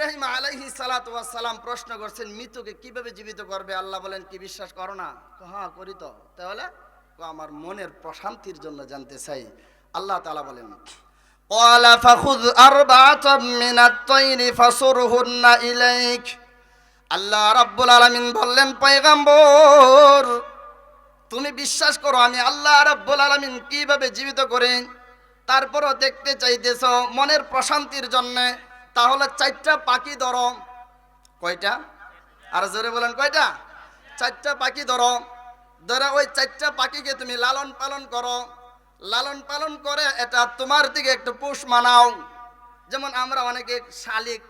ইব্রাহিম আলাইহি সালাম প্রশ্ন করছেন মৃতকে কিভাবে জীবিত করবে আল্লাহ বলেন কি বিশ্বাস করো না কো, হ্যাঁ করি তো তাহলে কো, আমার মনের প্রশান্তির জন্য জানতে চাই আল্লাহ তাআলা বলেন قال فخذ أربعة من الطير فصرهن إليك আল্লাহ রাব্বুল আলামিন বললেন পয়গাম্বর তুমি বিশ্বাস করো আমি আল্লাহ রাব্বুল আলামিন কিভাবে জীবিত করে তারপরও দেখতে চাইতেছ মনের প্রশান্তির জন্য তাহলে চারটা পাখি ধরো। কয়টা? আর জোরে বলেন, কয়টা? চারটা পাখি ধরো। ধরে ওই চারটা পাখিকে তুমি লালন পালন করো। লালন পালন করে এটা তোমার দিকে একটু পোষ মানাও। যেমন আমরা অনেকে শালিক,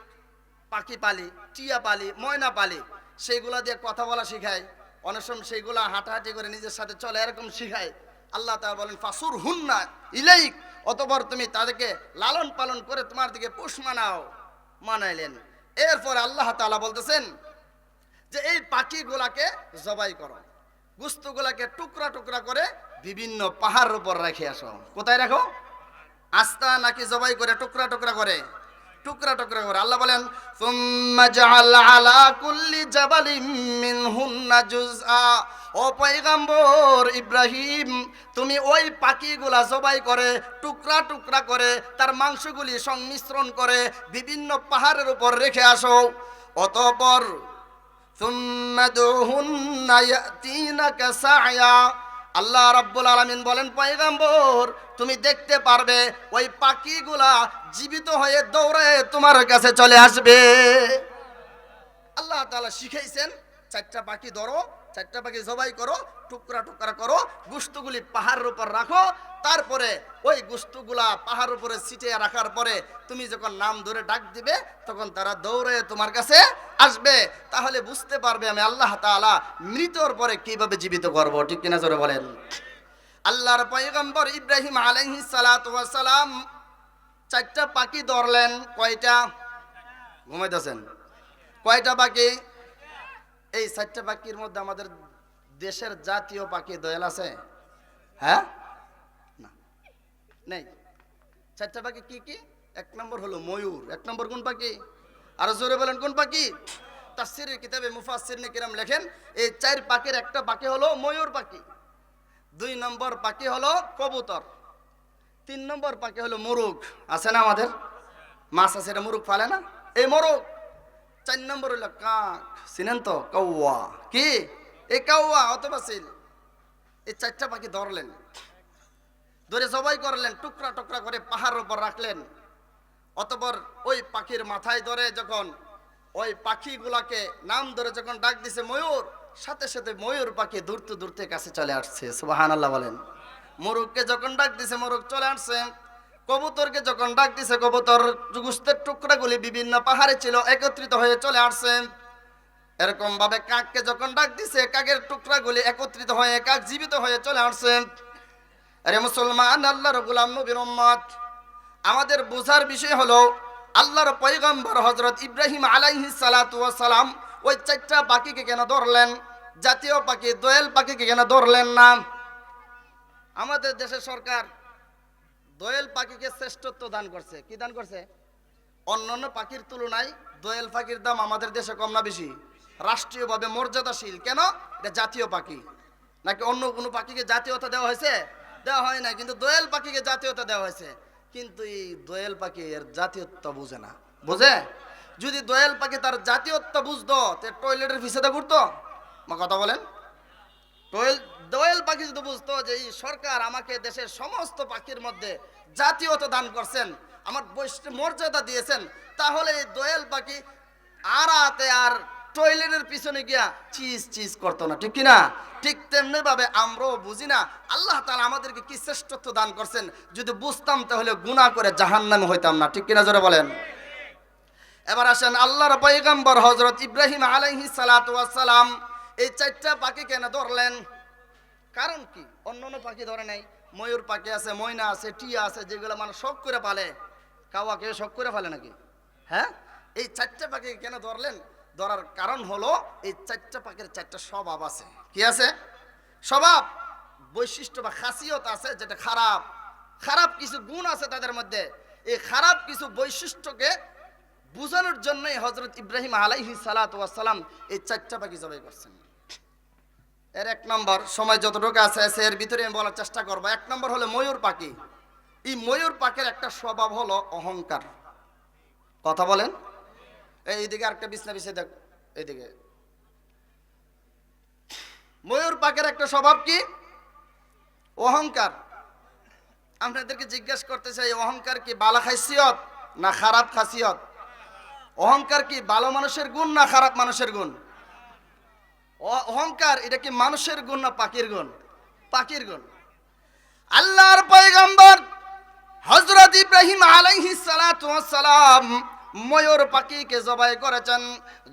পাখি পালি, টিয়া পালি, ময়না পালি, সেইগুলা দিয়ে কথা বলা শিখাই। অনেক সময় সেইগুলা হাঁটাহাঁটি করে নিজের সাথে চলে, এরকম শিখায় আল্লাহ তাআলা বলেন ফাসুর হুন্না ইলাইক। অতপর তুমি তাদেরকে লালন পালন করে তোমার দিকে পুষ মানাও, মানাইলেন। এরপর আল্লাহ তালা বলতেছেন যে এই পাখিগুলাকে জবাই করো, গুস্তুগুলাকে টুকরা টুকরা করে বিভিন্ন পাহাড়ের উপর রেখে আসো। কোথায় রাখো? আস্তা নাকি জবাই করে টুকরা টুকরা করে? টুকরা টুকরা করে আল্লাহ বলেন সুম্মা জাআল আলা কুল্লি জাবালিন মিনহুন্না জুজআ ও পয়গম্বর ইব্রাহিম তুমি ওই পাখিগুলা জবাই করে টুকরা টুকরা করে তার মাংসগুলি সংমিশ্রণ করে বিভিন্ন পাহাড়ের উপর রেখে আসো অতঃপর ثم ادعوهن يأتينك سعيا আল্লাহ রাব্বুল আলামিন বলেন, পয়গম্বর, তুমি দেখতে পারবে, ওই পাখিগুলা জীবিত হয়ে দৌড়ে তোমার কাছে চলে আসবে। আল্লাহ তাআলা শিখাইছেন, চারটা পাখি ধরো, চারটা পাখি জবাই করো, টুকরা টুকরা করো, গুস্তগুলি পাহাড়ের উপর রাখো, তারপরে ওই গুস্তগুলা পাহাড়ের উপরে ছিটিয়ে রাখার পরে তুমি যখন নাম ধরে ডাক দিবে, তখন তারা দৌড়ে তোমার কাছে আসবে, তাহলে বুঝতে পারবে আমি আল্লাহ তাআলা মৃতর পরে কীভাবে জীবিত করব, ঠিক কিনা জোরে বলেন? আল্লাহর পয়গম্বর ইব্রাহিম সালাতু সালাম চারটা পাখি ধরলেন, কয়টা? ঘুমাইতেছেন? কয়টা পাখি? এই চারটা পাখির মধ্যে আমাদের দেশের জাতীয় পাখি দয়াল আছে? হ্যাঁ? না, নেই। চারটা পাখি কি কি? এক নম্বর হলো ময়ূর, এক নম্বর কোন পাখি? আরও জোরে বলেন, কোন পাখি? তাফসীরের কিতাবে মুফাসসির কিরাম লেখেন, এই চার পাখির একটা পাখি হলো ময়ূর পাখি, দুই নম্বর পাখি হলো কবুতর, তিন নম্বর পাখি হলো মুরুগ, আছে না আমাদের? মাছ আছে, এটা মুরুগ ফালে না? এই মোরগ, চার নম্বর হলো কাক, চিনেন তো? কৌয়া কি? এই কাউয়া অথবা সিল, এই চারটা পাখি ধরলেন, ধরে সবাই করলেন, টুকরা টুকরা করে পাহাড়ের উপর রাখলেন অতপর ওই পাখির মাথায় ধরে যখন ওই পাখিগুলাকে নাম ধরে যখন ডাক দিছে ময়ূর, সাথে সাথে ময়ূর পাখি দূরতে দূরতে কাছে চলে আসছে। সুবাহান আল্লাহ বলেন। মোরগকে যখন ডাক দিছে মোরগ চলে আসছে। কবুতরকে যখন ডাক দিছে, কবুতর গুস্তের টুকরাগুলি বিভিন্ন পাহাড়ে ছিল, একত্রিত হয়ে চলে আসছে। এরকম ভাবে কাককে যখন ডাক দিছে, কাকের টুকরাগুলি একত্রিত হয়ে, কাক জীবিত হয়ে চলে আসছে। আরে মুসলমান আল্লাহর গোলাম নবীর উম্মত আমাদের বোঝার বিষয় হলো, আল্লাহর পয়গম্বর হজরত ইব্রাহিম আলাইহি সালাম ওই চারটা পাখিকে কেন ধরলেন? জাতীয় পাখি, দোয়েল পাখিকে কেন ধরলেন না? আমাদের দেশের সরকার দোয়েল পাখিকে শ্রেষ্ঠত্ব দান করছে। কি দান করছে? অন্যান্য পাখির তুলনায় দোয়েল পাখির দাম আমাদের দেশে কম না বেশি। রাষ্ট্রীয়ভাবে মর্যাদাশীল। কেন? এটা জাতীয় পাখি। নাকি অন্য কোনো পাখিকে জাতীয়তা দেওয়া হয়েছে? দেওয়া হয় না কিন্তু দোয়েল পাখিকে জাতীয়তা দেওয়া হয়েছে। কিন্তু এই দোয়েল পাখি এর জাতীয়ত্ব বুঝে না। বুঝে? যদি দোয়েল পাখি তার জাতীয়ত্ব বুঝতো, তে টয়লেটের পিছনে ঘুরতো। মা কথা বলেন। দোয়েল দোয়েল পাখি যদি বুঝতো যে এই সরকার আমাকে দেশের সমস্ত পাখির মধ্যে জাতীয়তা দান করছেন, আমার বৈশিষ্ট্য মর্যাদা দিয়েছেন, তাহলে এই দোয়েল পাখি আর আতে আর টয়লেটের পিছনে গিয়া চিজ চিজ করতো না, ঠিক কিনা? ঠিক তেমনি ভাবে আমরাও বুঝি না, আল্লাহ তাআলা আমাদেরকে কি শ্রেষ্ঠত্ব দান করছেন? যদি বুঝতাম তাহলে গুনাহ করে জাহান্নামে হইতাম না, ঠিক কিনা জোরে বলেন? এবার আসেন, আল্লাহর পয়গম্বর হজরত ইব্রাহিম সালাতু সালাম এই চারটা পাখি কেন ধরলেন? কারণ কি? অন্য অন্য পাখি ধরে নাই। ময়ূর পাখি আছে, ময়না আছে, টিয়া আছে, যেগুলো মানুষ শখ করে পালে। কাওয়া কেউ শখ করে ফেলে নাকি? হ্যাঁ? এই চারটা পাখি কেন ধরলেন? ধরার কারণ হলো এই চারটা পাখির চারটা স্বভাব আছে। কি আছে? স্বভাব, বৈশিষ্ট্য বা খাসিয়ত আছে যেটা খারাপ। খারাপ কিছু গুণ আছে তাদের মধ্যে। এই খারাপ কিছু বৈশিষ্ট্যকে বুঝানোর জন্যই হজরত ইব্রাহিম আলাইহি সালাম এই চারটা পাখি জবাই করছেন। এর এক নম্বর, সময় যতটুকু আছে আছে, এর ভিতরে আমি বলার চেষ্টা করব। এক নম্বর হলো ময়ূর পাখি। এই ময়ূর পাখির একটা স্বভাব হলো অহংকার। কথা বলেন। এইদিকে আরেকটা বিছনা বিছিয়ে দেখ এইদিকে। ময়ূর পাখির একটা স্বভাব কি? অহংকার। আপনাদেরকে জিজ্ঞেস করতে চাই, অহংকার কি বালা খাসিয়ত না খারাপ খাসিয়ত? অহংকার কি ভালো মানুষের গুণ না খারাপ মানুষের গুণ? অহংকার, এটা কি মানুষের গুণ না পাখির গুণ? পাখির গুণ। আল্লাহর পয়গম্বর হজরত ইব্রাহিম আলাইহিস সালাম ময়ূর পাখিকে জবাই করেছেন,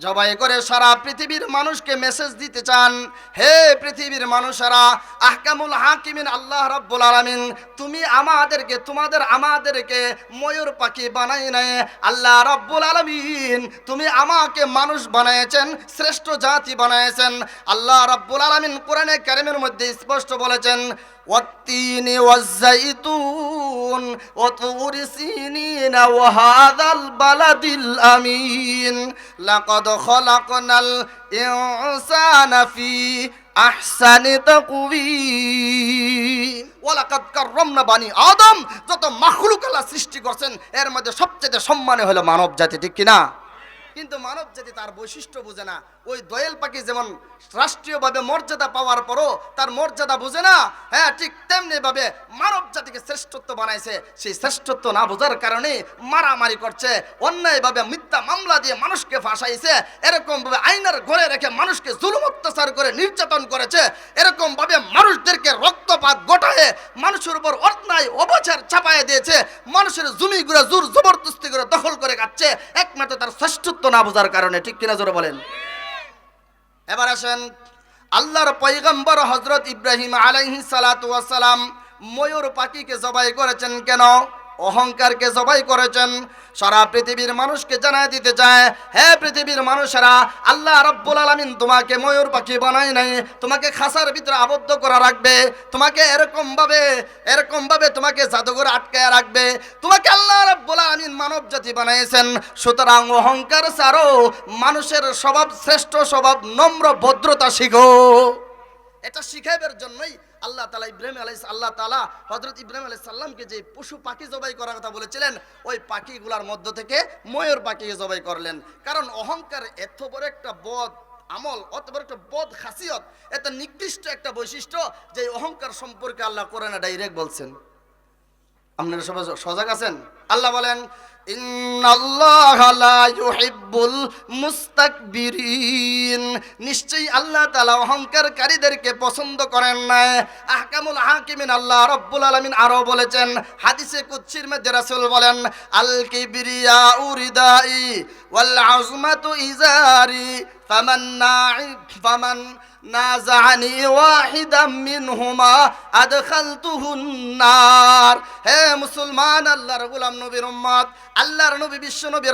জবাই করে সারা পৃথিবীর মানুষকে মেসেজ দিতে চান। হে পৃথিবীর মানুষেরা, আহকামুল হাকিমিন, আল্লাহ রাব্বুল আলামিন, তুমি আমাদেরকে, তোমাদের আমাদেরকে ময়ূর পাখি বানাই নাই। আল্লাহ রাব্বুল আলামিন, তুমি আমাকে মানুষ বানিয়েছেন, শ্রেষ্ঠ জাতি বানিয়েছেন। আল্লাহ রাব্বুল আলামিন কোরআনে কারিমের মধ্যে স্পষ্ট বলেছেন والتين والزيتون وطور سينين وهذا البلد الأمين لقد خلقنا الإنسان في أحسن تقويم ওয়ালাকাদ কাররামনা বানি আদম যত মাখলুক আল্লাহ সৃষ্টি করছেন এর মধ্যে সবচেয়ে সম্মানে হলো মানব জাতি ঠিক কিনা কিন্তু মানব জাতি তার বৈশিষ্ট্য বুঝে না। ওই দোয়েল পাখি যেমন রাষ্ট্রীয়ভাবে মর্যাদা পাওয়ার পরও তার মর্যাদা বুঝে না হ্যাঁ ঠিক তেমনি ভাবে মানব জাতিকে শ্রেষ্ঠত্ব বানাইছে। সেই শ্রেষ্ঠত্ব না বোঝার কারণে মারামারি করছে, অন্যায়ভাবে মিথ্যা মামলা দিয়ে মানুষকে ফাঁসাইছে এরকম ভাবে আইনার ঘরে রেখে মানুষকে জুলুম অত্যাচার করে নির্যাতন করেছে এরকম ভাবে মানুষদেরকে রক্তপাত গোটায় মানুষের উপর অন্যায়, অবচার চাপায় দিয়েছে, মানুষের জমিগুলো জোর, জবরদস্তি করে দখল করে খাচ্ছে, একমাত্র তার শ্রেষ্ঠত্ব না বোঝার কারণে, ঠিক কিনা জোরে বলেন? এবার আসেন, আল্লাহর পৈগম্বর হজরত ইব্রাহিম আলাইহি সালাম ময়ূর পাখিকে জবাই করেছেন কেন? অহংকারকে জবাই করেছেন। সারা পৃথিবীর মানুষকে জানায় দিতে চায়, হে পৃথিবীর মানুষেরা, আল্লাহ রব্বুল আলামিন তোমাকে ময়ূর পাখি বানায় নাই, তোমাকে খাসার ভিতরে আবদ্ধ করা রাখবে, তোমাকে এরকম ভাবে এরকম ভাবে তোমাকে জাদুঘর আটকায় রাখবে, তোমাকে আল্লাহ রব্বুল আলামিন মানব জাতি বানাইছেন। সুতরাং অহংকার ছাড়ো, মানুষের স্বভাব শ্রেষ্ঠ স্বভাব, নম্র ভদ্রতা শিখো। এটা শিখাইবার জন্যই আল্লাহ তালা ইব্রাহিম আলাই আল্লাহ তালা হজরত ইব্রাহিম আলাই সাল্লামকে যে পশু পাখি জবাই করার কথা বলেছিলেন, ওই পাখিগুলার মধ্য থেকে ময়ূর পাখিকে জবাই করলেন। কারণ অহংকার এত বড় একটা বদ আমল, অত বড় একটা বদ খাসিয়ত, এত নিকৃষ্ট একটা বৈশিষ্ট্য যে অহংকার সম্পর্কে আল্লাহ কোরআনে ডাইরেক্ট বলছেন। আপনারা সবাই সজাগ আছেন? আল্লাহ বলেন নিশ্চয়ই আল্লাহ তাআলা অহংকারকারীদেরকে পছন্দ করেন না আহকামুল হাকিমিন আল্লাহ রাব্বুল আলামিন আরও বলেছেন, হাদিসে কুদসির মধ্যে রাসূল বলেন, আল কিবরিয়া উরিদাই ওয়াল আযমাতু ইজারি ফামান নাজানি ওয়াহিদাম মিনহুমা হে মুসলমান, আল্লাহর গোলাম নবীর উম্মত, আল্লাহর নবী বিশ্ব নবী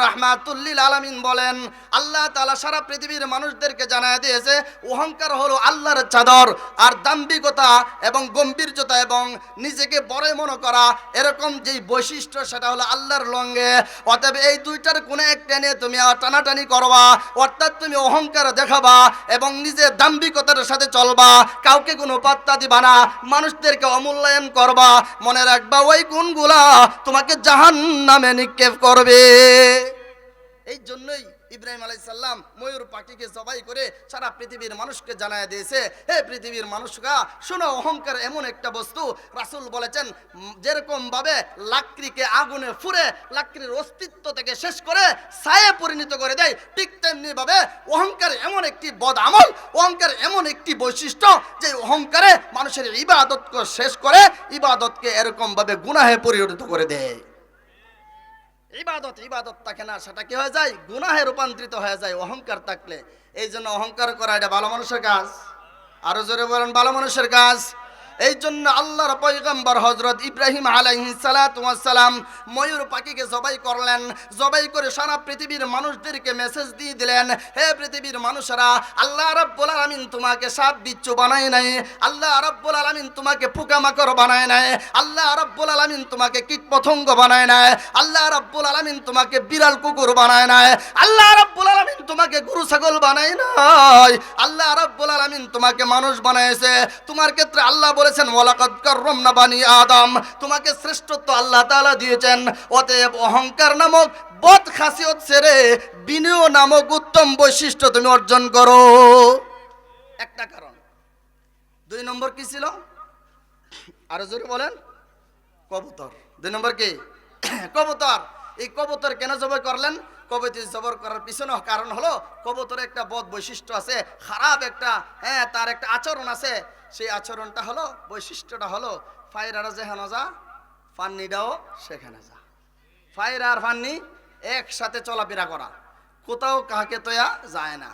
আলামিন বলেন, আল্লাহ তাআলা সারা পৃথিবীর মানুষদেরকে জানায় দিয়েছে, অহংকার হলো আল্লাহর চাদর, আর দাম্ভিকতা এবং গম্ভীর্যতা এবং নিজেকে বড় মনে করা, এরকম যেই বৈশিষ্ট্য সেটা হলো আল্লাহর লঙ্গে অতএব এই দুইটার কোনো একটা নিয়ে তুমি টানাটানি করবা, অর্থাৎ তুমি অহংকার দেখাবা এবং নিজের দাম্ভিকতার সাথে চলবা, কাউকে কোনো পাত্তা দিবা না, মানুষদেরকে অমূল্যায়ন করবা, মনে রাখবা ওই গুণগুলা তোমাকে জাহান নামে নিক্ষেপ করবে। এই জন্যই ইব্রাহিম আলাইসাল্লাম ময়ূর পাখিকে জবাই করে সারা পৃথিবীর মানুষকে জানায় দিয়েছে হে পৃথিবীর মানুষরা শোনো অহংকার এমন একটা বস্তু রাসূল বলেছেন উম, যেরকম ভাবে লাকড়িকে আগুনে ফুরে লাকড়ির অস্তিত্ব থেকে শেষ করে ছায়ে পরিণত করে দেয় ঠিক তেমনি ভাবে অহংকার এমন একটি বদ আমল অহংকার এমন একটি বৈশিষ্ট্য যে অহংকারে মানুষের ইবাদতকে শেষ করে ইবাদতকে এরকম ভাবে গুনাহে পরিণত করে দেয়। ইবাদত ইবাদত থাকে না, সেটা কি হয়ে যায়? গুনাহে রূপান্তরিত হয়ে যায়, অহংকার থাকলে। এই জন্য অহংকার করা এটা ভালো মানুষের কাজ। আরও জোরে বলেন, ভালো মানুষের কাজ। এই জন্য আল্লাহর পয়গম্বর হজরত ইব্রাহিম সালাম ময়ূর পাখিকে জবাই করলেন। জবাই করে সারা পৃথিবীর মানুষদেরকে মেসেজ দিয়ে দিলেন, হে পৃথিবীর মানুষেরা, আল্লাহ রাব্বুল আলামিন তোমাকে সাপ, বিচ্ছু বানায় নাই। আল্লাহ রাব্বুল আলামিন তোমাকে পোকামাকড় বানায় নাই। আল্লাহ রাব্বুল আলামিন তোমাকে কীট পতঙ্গ বানায় নাই। আল্লাহ রাব্বুল আলামিন তোমাকে বিড়াল, কুকুর বানায় নাই। আল্লাহ রাব্বুল আলামিন তোমাকে গরু, ছাগল বানায় নাই। আল্লাহ রাব্বুল আলামিন তোমাকে মানুষ বানাইছে। তোমার ক্ষেত্রে আল্লাহ বলেছেন, ওয়ালাকাদ কাররামনা বানি আদম। তোমাকে শ্রেষ্ঠত্ব আল্লাহ তাআলা দিয়েছেন। অতএব অহংকার নামক বদ খাসিয়ত ছেড়ে বিনয় নামক উত্তম বৈশিষ্ট্য তুমি অর্জন করো। একটা কারণ। দুই নম্বর কি ছিল? আরও জোরে বলেন। কবুতর। দুই নম্বর কি? কবুতর। এই কবুতর কেন জবাই করলেন? কবুতর জবর করার পিছনে কারণ হলো কবুতরের একটা বদ বৈশিষ্ট্য আছে, খারাপ একটা হ্যাঁ তার একটা আচরণ আছে। সেই আচরণটা হলো, বৈশিষ্ট্যটা হলো ফাইরারা যেখানে যা ফান্নিটাও সেখানে যা। ফাইর আর ফান্নি একসাথে চলাফেরা করা। কোথাও কাকে তোয়া যায় না।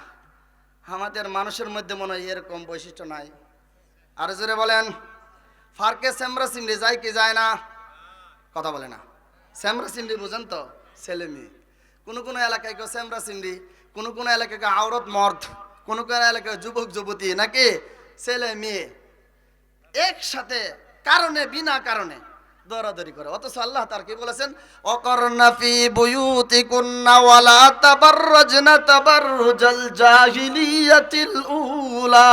আমাদের মানুষের মধ্যে মনে হয় এরকম বৈশিষ্ট্য নাই। আর জোরে বলেন, ফারকে স্যামরা সিমড়ি যায় কি যায় না? কথা বলে না। স্যামরা সিমড়ি বুঝেন তো, ছেলে মেয়ে। কোনো কোনো এলাকায় কেউ স্যামরা সিমড়ি কোনো কোনো এলাকায় কেউ আওরত মর্দ, কোনো কোনো এলাকায় যুবক, যুবতী, নাকি ছেলে মেয়ে একসাথে কারণে, বিনা কারণে দৌড়াদৌড়ি করে। অথচ আল্লাহ তার কি বলেছেন? অকর্ণা ফি বুয়ুতিকুন্না ওয়ালা তাবাররাজনা তাবাররুজাল জাহিলিয়াতিল উলা।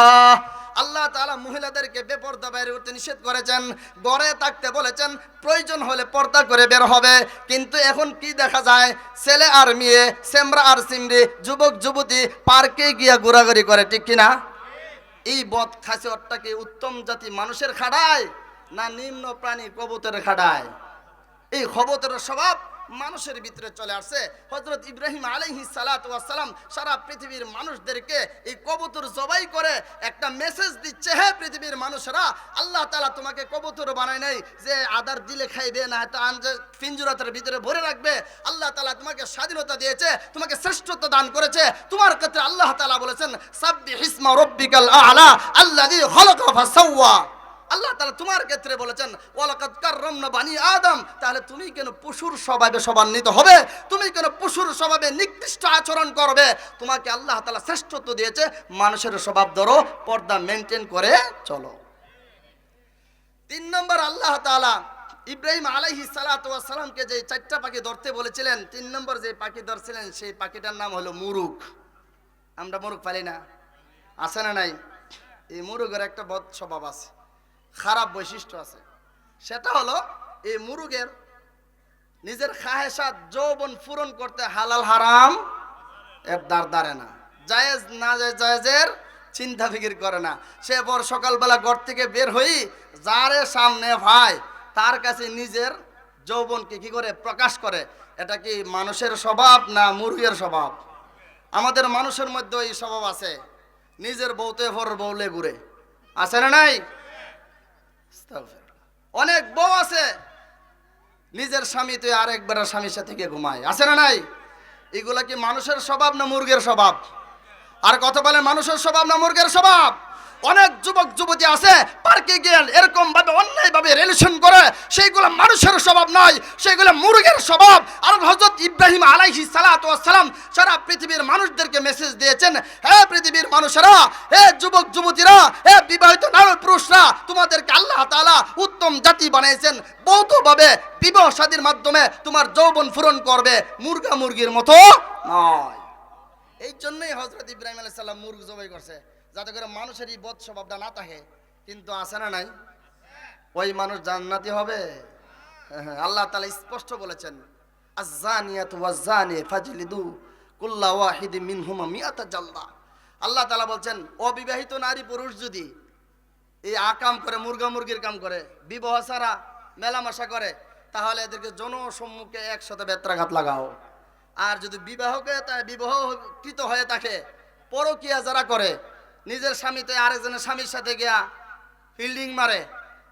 আল্লাহ তাআলা মহিলাদেরকে বেপর্দা বাইরে উঠতে নিষেধ করেছেন, ঘরে থাকতে বলেছেন, প্রয়োজন হলে পর্দা করে বের হবে। কিন্তু এখন কি দেখা যায়? ছেলে আর মেয়ে, সেমরা আর সিমরি, যুবক, যুবতী পার্কে গিয়া ঘোরাঘুরি করে, ঠিক কিনা? এই বদ খাসিয়তটাকে উত্তম জাতি মানুষের খাড়ায় না নিম্ন প্রাণী কবুতরের খাড়ায়? এই কবুতরের স্বভাব মানুষের ভিতরে চলে আসছে। হজরত ইব্রাহিম আলাইহি সালাম সারা পৃথিবীর মানুষদেরকে এই কবুতর জবাই করে একটা মেসেজ দিচ্ছে হ্যাঁ পৃথিবীর মানুষেরা, আল্লাহ তালা তোমাকে কবুতর বানায় নাই যে আদার দিলে খাইবে না হয়তো আনজে ফিঞ্জুরাতের ভিতরে ভরে রাখবে। আল্লাহ তালা তোমাকে স্বাধীনতা দিয়েছে, তোমাকে শ্রেষ্ঠত্ব দান করেছে। তোমার ক্ষেত্রে আল্লাহ তালা বলেছেন সাব্বি হিসমা রব্বিকাল আলা আল্লাযী খালাকা ফাসাওয়া। আল্লাহ তাআলা তোমার ক্ষেত্রে বলেছেন, ওয়ালাকাদ কাররামনা বানি আদম। তাহলে তুমি কেন পশুর স্বভাবে সমান্বিত হবে? তুমি কেন পশুর স্বভাবে নির্দিষ্ট আচরণ করবে? তোমাকে আল্লাহ তাআলা শ্রেষ্ঠত্ব দিয়েছে, মানুষের স্বভাব ধরো, পর্দা মেনটেন করে চলো। তিন নম্বর আল্লাহ তাআলা ইব্রাহিম আলাইহি সালামকে যে চারটা পাখি ধরতে বলেছিলেন, তিন নম্বর যে পাখি ধরছিলেন, সেই পাখিটার নাম হলো মুরুখ। আমরা মুরুগ পালি না? আছে না নাই? এই মুরুগের একটা বদ স্বভাব আছে। খারাপ বৈশিষ্ট্য আছে। সেটা হলো, এই মুরুগের নিজের খাহেসাত যৌবন পূরণ করতে হালাল হারাম এর দার দাঁড়ে না। জায়েজ না জায়েজের চিন্তা ফিকির করে না। সে পর সকালবেলা ঘর থেকে বের হই, যারে সামনে ভাই, তার কাছে নিজের যৌবনকে কি করে প্রকাশ করে? এটা কি মানুষের স্বভাব না মুরগের স্বভাব? আমাদের মানুষের মধ্যে এই স্বভাব আছে। নিজের বউতে ভর বউলে ঘুরে আছে না নাই? অনেক বউ আছে, নিজের স্বামী তুই আরেকবার স্বামীর সাথে গিয়ে ঘুমায়। আছে না নাই? এগুলা কি মানুষের স্বভাব না মুরগের স্বভাব? আর কথা বলে মানুষের স্বভাব না মুরগের স্বভাব? অনেক যুবক যুবতী আছে, পার্কে গিয়ে এরকম ভাবে অন্যায় ভাবে রিলেশন সেইগুলো মানুষের স্বভাব নয়, সেইগুলো মুরগের স্বভাব। আর হজরত ইব্রাহিম আলাইহি সালাম সারা পৃথিবীর মানুষদেরকে মেসেজ দিয়েছেন, হে পৃথিবীর মানুষেরা, হে যুবক, যুবতীরা, হে বিবাহিত নারী পুরুষরা, তোমাদেরকে আল্লাহ তাআলা উত্তম জাতি বানিয়েছেন। বৌদ্ধভাবে বিবাহ শাদীর মাধ্যমে তোমার যৌবন পূরণ করবে। মুরগা মুরগির মতো নয়। এই জন্যই হজরত ইব্রাহিম আলাইহিস সালাম মুরগ জবাই করছে, যাতে করে মানুষের এই বদ স্বভাবটা না থাকে। কিন্তু আছে না নাই? ওই মানুষ জান্নাতি হবে? হ্যাঁ, আল্লাহ তাআলা স্পষ্ট বলেছেন ফাজলিদু আল্লাহ তালা বলছেন অবিবাহিত নারী পুরুষ যদি এই আকাম করে মুরগা মুরগির কাম করে বিবাহ ছাড়া মেলামেশা করে তাহলে এদেরকে জনসম্মুখে একসাথে বেত্রাঘাত লাগাও। আর যদি বিবাহকে বিবাহকৃত হয়ে থাকে পরকিয়া যারা করে নিজের স্বামীতে আরেকজনের স্বামীর সাথে গিয়া ফিল্ডিং মারে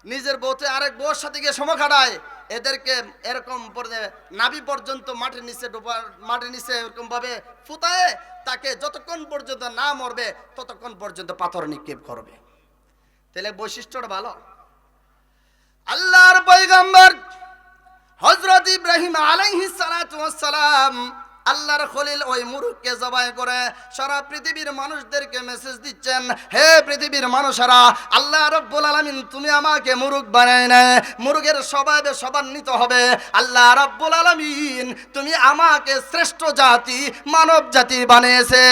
নিজের বউতে আরেক বউর সাথে গিয়ে সময় খাটায় এদেরকে এরকম পর্যায়ে নাভি পর্যন্ত মাটির নিচে ডোবা, মাটির নিচে এরকম ভাবে ফুতায়, তাকে যতক্ষণ পর্যন্ত না মরবে, ততক্ষণ পর্যন্ত পাথর নিক্ষেপ করবে। তাহলে বৈশিষ্ট্যটা ভালো। আল্লাহর পয়গম্বর হজরত ইব্রাহিম আলাইহিস সালাম আল্লাহর খলিল ওই মুরুখকে জবাই করে সারা পৃথিবীর মানুষদেরকে মেসেজ দিচ্ছেন, হে পৃথিবীর মানুষেরা, আল্লাহ রব্বুল আলমিন তুমি আমাকে মুরুখ বানায় না মুরুখের স্বভাবে সবান্বিত হবে। আল্লাহ রব্বুল আলমিন তুমি আমাকে শ্রেষ্ঠ জাতি, মানব জাতি বানিয়েছে।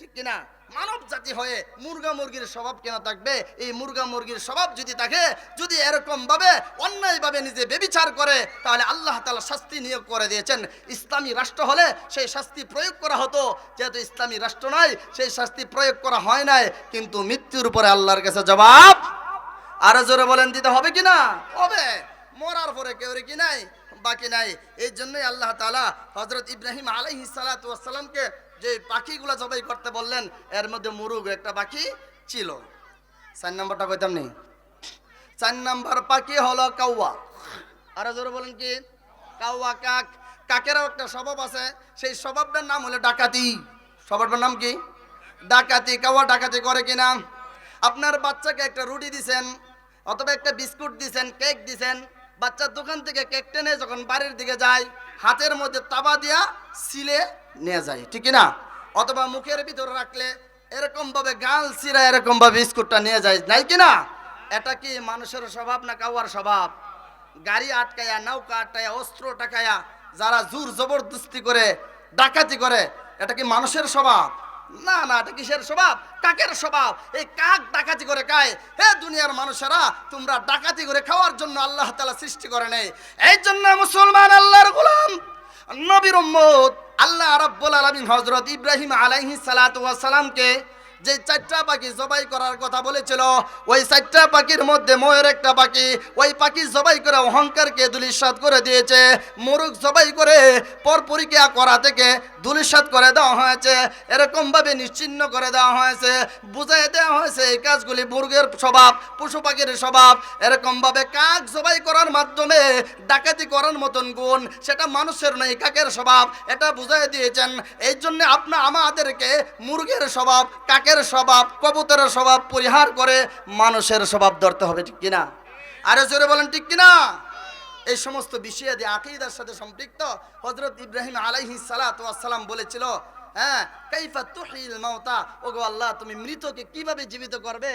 ঠিক কিনা? মানব জাতি হয়ে মুরগা মুরগির স্বভাব কেন থাকবে? এই মুরগা মুরগির স্বভাব যদি থাকে, যদি এরকম ভাবে অন্যায় ভাবে নিজে বেবিচার করে, তাহলে আল্লাহ তালা শাস্তি নিয়োগ করে দিয়েছেন। ইসলামী রাষ্ট্র হলে সেই শাস্তি প্রয়োগ করা হতো। যেহেতু ইসলামী রাষ্ট্র নয় সেই শাস্তি প্রয়োগ করা হয় নাই। কিন্তু মৃত্যুর উপরে আল্লাহর কাছে জবাব আরও জোরে বলেন, দিতে হবে কি না? হবে। মরার পরে কেউ কি নাই? বাকি নাই। এই জন্যই আল্লাহ তালা হযরত ইব্রাহিম আলাইহিস সালাতু ওয়াস সালামকে যে পাখিগুলো জবাই করতে বললেন, এর মধ্যে মুরুগ একটা পাখি ছিল। চার নম্বরটা কইতাম নেই চার নম্বর পাখি হলো কাউয়া। আরও জোরে বলেন কি? কাউয়া কাক। কাকেরও একটা স্বভাব আছে, সেই স্বভাবটার নাম হলো ডাকাতি। স্বভাবটার নাম কি? ডাকাতি। কাওয়া ডাকাতি করে কিনা? আপনার বাচ্চাকে একটা রুটি দিছেন, অথবা একটা বিস্কুট দিছেন, কেক দিছেন, বাচ্চার দোকান থেকে কেক টেনে যখন বাড়ির দিকে যায়, হাতের মধ্যে তাবা দিয়া সিলে নিয়ে যায় ঠিক না অথবা মুখের ভিতরে রাখলে এরকম ভাবে গাল সিরা এরকম ভাবে বিস্কুটটা নিয়ে যায় নাই কিনা? এটা কি মানুষের স্বভাব না কাওয়ার স্বভাব? গাড়ি আটকায়া, নৌকা আটকায়া, অস্ত্র টাকায়া, যারা জোর জবরদস্তি করে, ডাকাতি করে, এটা কি মানুষের স্বভাব? না না, এটা কিসের স্বভাব? কাকের স্বভাব? এই কাক ডাকাতি করে খায় হে দুনিয়ার মানুষেরা, তোমরা ডাকাতি করে খাওয়ার জন্য আল্লাহ তালা সৃষ্টি করে নেই। এই জন্য মুসলমান আল্লাহর গোলাম, নবীর আল্লাহ রাব্বুল আলামিন হজরত ইব্রাহিম আলাইহি সালাতু ওয়াস সালামকে যে চারটা পাখি জবাই করার কথা বলেছিল, ওই চারটা পাখির মধ্যে ময়ের একটা পাখি, ওই পাখি জবাই করে অহংকারকে দুলিশাত করে দিয়েছে। মুরুখ জবাই করে পরপরিক্রিয়া করা থেকে দুলিশাত করে দেওয়া হয়েছে। এরকমভাবে নিশ্চিন্ন করে দেওয়া হয়েছে। বুঝাই দেওয়া হয়েছে এই কাজগুলি মুরগের স্বভাব, পশু পাখির স্বভাব। এরকমভাবে কাক জবাই করার মাধ্যমে ডাকাতি করার মতন গুণ, সেটা মানুষের নয়, কাকের স্বভাব। এটা বুঝাই দিয়েছেন। এই জন্য আপনা আমাদেরকে মুরগের স্বভাব, কাকের স্বভাব, কবুতরের স্বভাব পরিহার করে মানুষের স্বভাব ধরতে হবে, ঠিক কিনা? আরও জোরে বলেন, ঠিক কিনা? এই সমস্ত বিষয়াদি আকিদার সাথে সম্পৃক্ত হজরত ইব্রাহিম আলাইহি সালাম বলেছিল হ্যাঁ কাইফা তুহিল মাউতা? ওগো আল্লাহ, তুমি মৃতকে কীভাবে জীবিত করবে?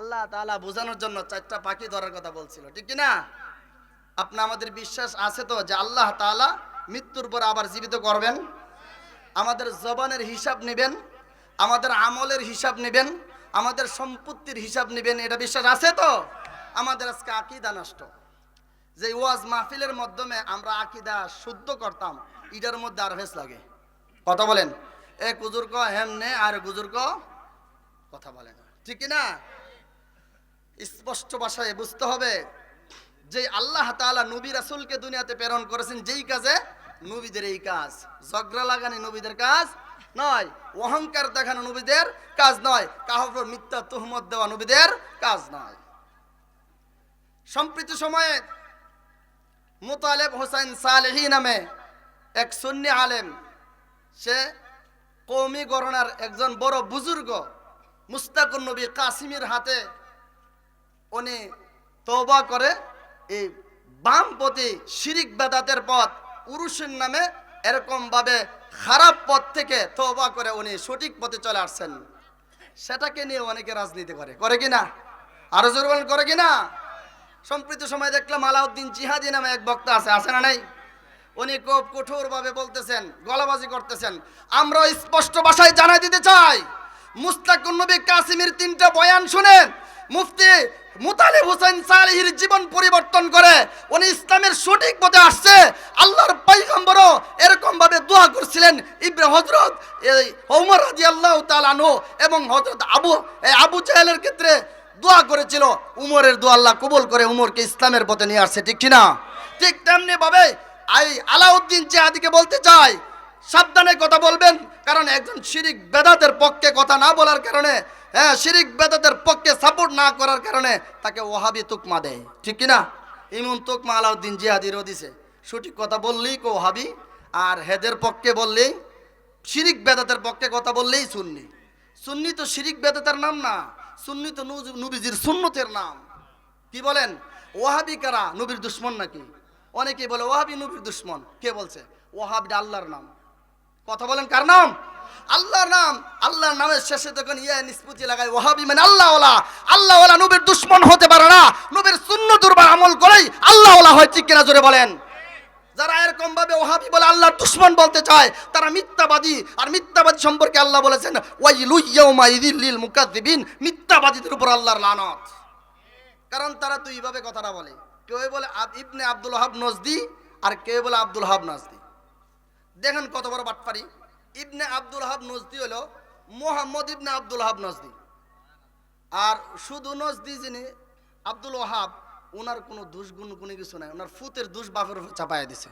আল্লাহ তাআলা বোঝানোর জন্য চারটা পাখি ধরার কথা বলছিল, ঠিক কি না আপনা আমাদের বিশ্বাস আছে তো যে আল্লাহ তাআলা মৃত্যুর পর আবার জীবিত করবেন? আমাদের জবানের হিসাব নেবেন আমাদের আমলের হিসাব নেবেন, আমাদের সম্পত্তির হিসাব নেবেন, এটা বিশ্বাস আছে তো? আমাদের আজকে আকিদা নষ্ট। যে ওয়াজ মাহফিলের মাধ্যমে আমরা আকিদা শুদ্ধ করতাম ইটার মধ্যে আর ভেস লাগে। কথা বলেন। এ কুজুর্ক হেমনে আর কুজুর্ক কথা বলেন ঠিক না? স্পষ্ট ভাষায় বুঝতে হবে, যে আল্লাহ তাআলা নবী রাসুলকে দুনিয়াতে প্রেরণ করেছেন যেই কাজে নবীদের এই কাজ। ঝগড়া লাগানি নবীদের কাজ নয়, অহংকার দেখানো নবীদের কাজ নয় কাহর মিথ্যা তুহমত দেওয়া নবীদের কাজ নয়। সম্প্রতি সময়ে মুতালেব হোসেন সালেহি নামে এক সুন্নি আলেম, সে কৌমি গণনার একজন বড় বুজুর্গ মুস্তাকুর নবী কাসিমের হাতে উনি তওবা করে, এই বামপতি শিরিক বেদাতের পথ উরুষের নামে এরকম ভাবে খারাপ পথ থেকে তওবা করে উনি সঠিক পথে চলে আসছেন। সেটাকে নিয়ে অনেকে রাজনীতি করে। করে কি না? আরও জোর করে কি না? সম্প্রতি সময় দেখলাম আলাউদ্দিন জিহাদি নামে এক বক্তা আছে আছে না নাই? উনি খুব কঠোরভাবে বলতেছেন, গলাবাজি করতেছেন। আমরা স্পষ্ট ভাষায় জানাই দিতে চাই, মুস্তাকুন নবী কাসিমের তিনটা বয়ান শুনেন। মুফতি মুতালিব হোসেন সালিহির জীবন পরিবর্তন করে উনি ইসলামের সঠিক পথে আসছে। আল্লাহর পয়গম্বরও এরকম ভাবে দোয়া করছিলেন ইব্রাহিম হজরত এই ওমর রাদিয়াল্লাহু তাআলা আনহু এবং হজরত আবু আবু জাহেলের ক্ষেত্রে দোয়া করেছিল। উমরের দোয়া আল্লাহ কবুল করে উমরকে ইসলামের পথে নিয়ে আসছে, ঠিক কিনা? ঠিক তেমনি ভাবে আই আলাউদ্দিন জিহাদিকে বলতে চাই সাবধানে কথা বলবেন, কারণ একজন শিরিক বেদাতের পক্ষে কথা না বলার কারণে হ্যাঁ শিরিক বেদাতের পক্ষে সাপোর্ট না করার কারণে তাকে ওহাবি তুকমা দেয়। ঠিক কিনা? ইমন তুকমা আলাউদ্দিন জিহাদিরও দিছে সঠিক কথা বললেই কো ওহাবি, আর হেদের পক্ষে বললেই, শিরিক বেদাতের পক্ষে কথা বললেই সুন্নি। সুন্নি তো শিরিক বেদাতের নাম না, সুন্নি তো নবীজির সুন্নতের নাম। কি বলেন? ওহাবি কারা? নবীর দুশ্মন নাকি? অনেকেই বলে, ওহাবি নবীর দুশ্মন। কে বলছে? ওহাবিটা আল্লাহর নাম। কথা বলেন কার নাম? আল্লাহর নাম, আল্লাহর নামের শেষে তখন ইয়া নিষ্পত্তি লাগায় ওহাবি মানে আল্লাহওয়ালা। আল্লাহওয়ালা নবীর দুশ্মন হতে পারে না। নবীর শূন্য দুর্বার আমল করেই আল্লাহ আল্লাহওয়ালা হয়, ঠিক কিনা জোরে বলেন। যারা এরকম ভাবে ওহাবি বলে আল্লাহর দুশ্মন বলতে চায়, তারা মিথ্যাবাদী। আর মিথ্যাবাদী সম্পর্কে আল্লাহ বলেছেন, ওয়াইলু ইয়াউমা ইযিল লিল মুকাদ্দিবিন মিথ্যাবাদীদের উপর আল্লাহর লানত। কারণ তারা তো এইভাবে কথাটা বলে। কেউ বলে ইবনে আব্দুল হাব নজদি, আর কেউ বলে আব্দুল হাব নজদি। দেখেন কত বড় বাটপারি। ইবনে আব্দুল হাব নজদি হলো Mohammad ibn Abdul Wahab Najdi. আর শুধু নজদি যিনি, আব্দুল ওহাব ওনার কোনো দুষ্গুণ কোনো কিছু নাই। ওনার ফুতের দুষ বাপের চাপায় দিছে।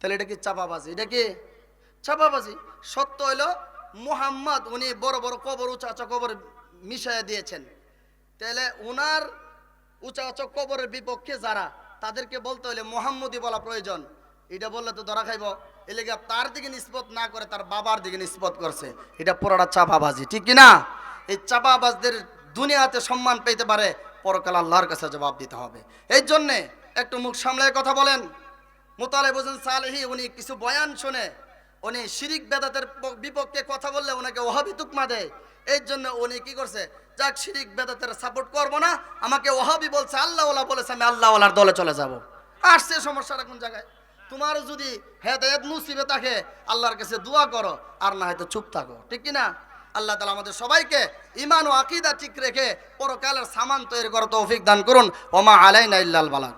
তাহলে এটা কি চাপাবাজি? এটা কি? চাপাবাজি। সত্য হইল মোহাম্মদ, উনি বড় বড় কবর, উঁচা উঁচা কবর মিশাইয়া দিয়েছেন। তাহলে ওনার উঁচা উঁচা কবরের বিপক্ষে যারা, তাদেরকে বলতে হলে মোহাম্মদই বলা প্রয়োজন। এটা বললে তো ধরা খাইব। এলেগে তার দিকে নিষ্পত না করে তার বাবার দিকে নিষ্পত করছে। এটা পুরোটা চাপাবাজি, ঠিক না? এই চাপাবাজদের দুনিয়াতে সম্মান পেতে পারে, পরকাল আল্লাহর কাছে জবাব দিতে হবে। এই জন্যে একটু মুখ সামলায় কথা বলেন। মোতালে বোঝেন সালেহি উনি কিছু বয়ান শুনে। উনি শিরিক বেদাতের বিপক্ষে কথা বললে ওনাকে ওহাবি তুকমা দেয়। এই জন্য উনি কি করছে? যাক, শিরিক বেদাতের সাপোর্ট করব না, আমাকে ওহাবি বলছে, আল্লাহওয়ালা বলেছে, আমি আল্লাহওয়ালার দলে চলে যাব। আসছে সমস্যাটা কোন জায়গায়? তোমার যদি হেদায়ত মুসিবে থাকে, আল্লাহর কাছে দোয়া করো, আর না হয়তো চুপ থাকো। ঠিক কিনা? আল্লাহ তালা আমাদের সবাইকে ইমান ও আকিদা ঠিক রেখে পরকালের সামান তৈরি করো তৌফিক দান করুন। ওমা আলাইনা ইল্লাল বালাক